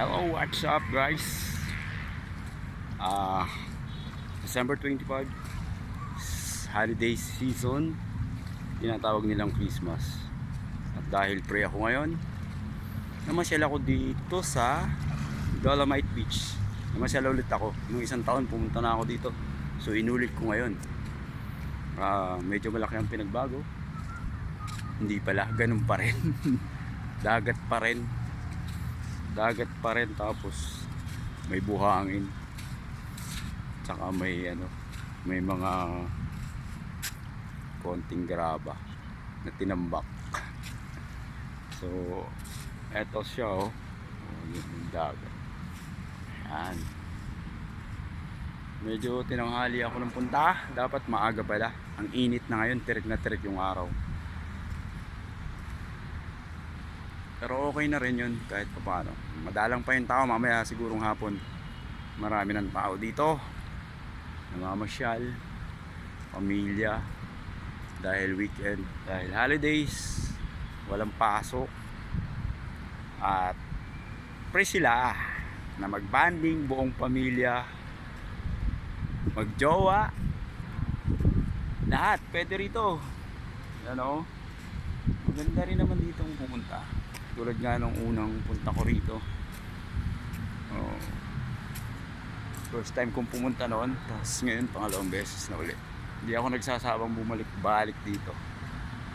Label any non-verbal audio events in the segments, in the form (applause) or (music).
Hello, what's up guys? Ah, December 25 s- holiday season. Tinatawag nilang Christmas. At dahil pre ako ngayon namasyal ako dito sa Dolomite Beach. Namasyal ulit ako. Nung isang taon pumunta na ako dito. So inulit ko ngayon. Ah, medyo malaki ang pinagbago. Hindi pala, ganun pa rin. (laughs) Dagat pa rin dagat pa rin tapos may buhangin. Tsaka may ano may mga konting graba na tinambak. (laughs) So eto siya oh. Oh yun yung dagat. Yan medyo tinanghali ako ng punta. Dapat maaga pala. Ang init na ngayon tirik na tirik yung araw Pero okay na rin yun kahit pa paano. Madalang pa yung tao mamaya sigurong hapon. Marami ng tao dito. Namamasyal. Pamilya. Dahil weekend. Dahil holidays. Walang pasok. At pre sila na magbanding buong pamilya. Magjowa. Lahat. Pwede rito. Yan o. Maganda rin naman dito pumunta tulad nga nung unang punta ko rito. Oh, first time kong pumunta noon tapos ngayon pangalawang beses na ulit. Hindi ako nagsasabang bumalik-balik dito.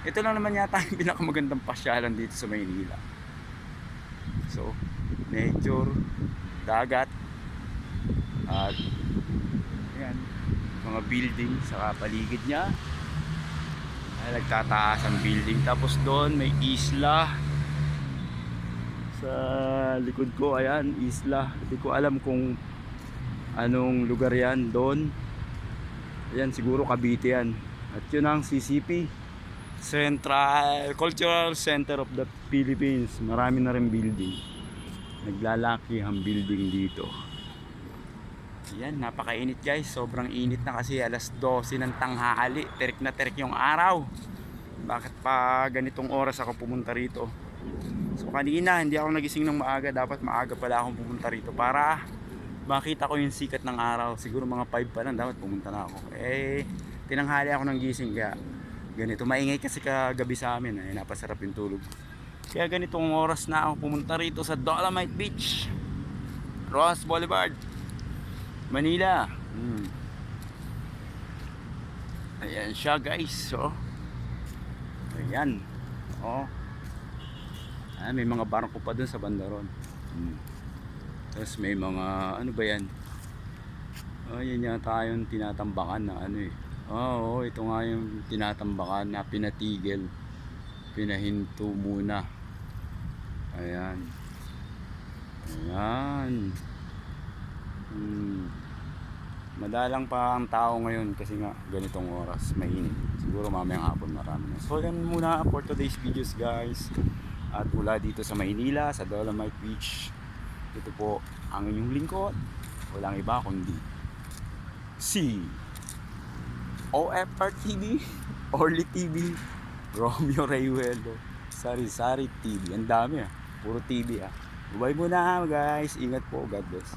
Ito lang naman yata yung pinakamagandang pasyalan dito sa Maynila. So nature dagat at yan mga building sa paligid niya. Ay nagtataas ang building. Tapos doon may isla sa likod ko ayan isla hindi ko alam kung anong lugar yan doon ayan siguro Cavite yan at yun ang CCP Central Cultural Center of the Philippines marami na rin building naglalaki ang building dito Ayan, napakainit guys. Sobrang init na kasi alas 12 ng tanghali. Terik na terik yung araw. Bakit pa ganitong oras ako pumunta rito? So kanina hindi ako nagising ng maaga, dapat maaga pala akong pumunta rito para makita ko yung sikat ng araw. Siguro mga 5 pa lang dapat pumunta na ako. Eh tinanghali ako ng gising kaya ganito maingay kasi kagabi sa amin, eh napasarap yung tulog. Kaya ganitong oras na ako pumunta rito sa Dolomite Beach. Ross Boulevard. Manila. Hmm. Ayan siya guys. So, ayan. Oh. Ah, may mga barko pa dun sa bandaron. Hmm. Tapos may mga, ano ba yan? Oh, yan yata yung tinatambakan na ano eh. Oo, oh, ito nga yung tinatambakan na pinatigil. Pinahinto muna. Ayan. Ayan. Hmm. Madalang pa ang tao ngayon kasi nga ganitong oras mainit. Siguro mamayang hapon marami na. So yan muna for today's videos guys. At mula dito sa Maynila, sa Dolomite Beach. Ito po ang inyong lingkod. Walang iba kundi si OFR TV, (laughs) Orly TV, Romeo Rayuelo, Sari Sari TV. Ang dami ah. Puro TV ah. Bye muna guys. Ingat po. God bless.